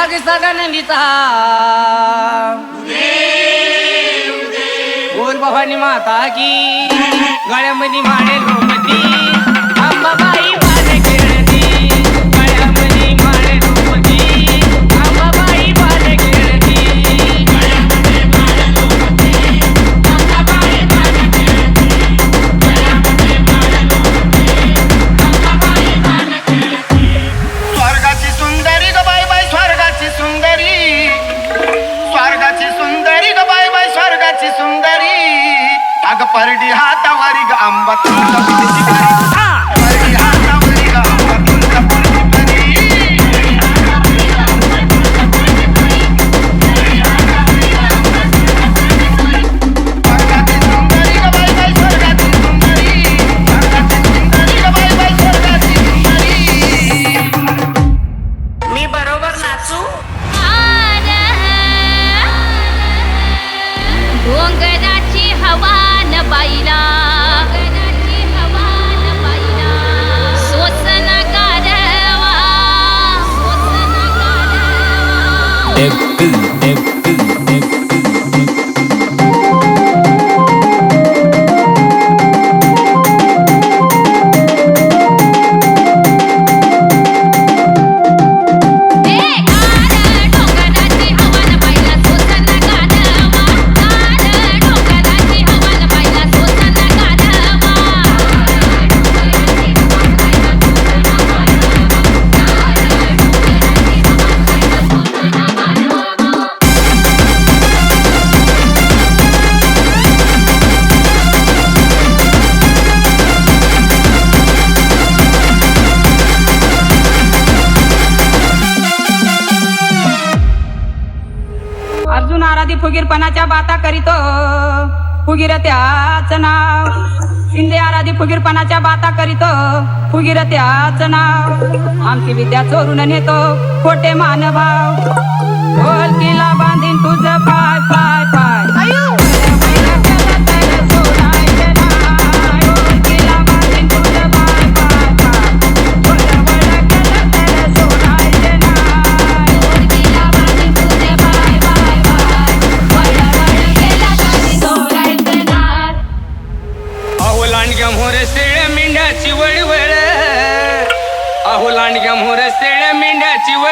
भाग सगनलिता गोल भवानी माता की गळ्यामध्ये माने लोमती अंबाबाई नाचू डोंगराची हवा न बाईला. Every, every. फुगीरपणाच्या बाता करीतो. फुगीर त्याच नाव. शिंदे आराधी फुगीरपणाच्या बाता करीतो. फुगीर त्याच नाव. आमची विद्या चोरून नेतो. खोटे मानभाव. बोल किला बांधीन तुझ पाय पाय पाय. लांडग्या मोर सेळ्या मेंढ्याची व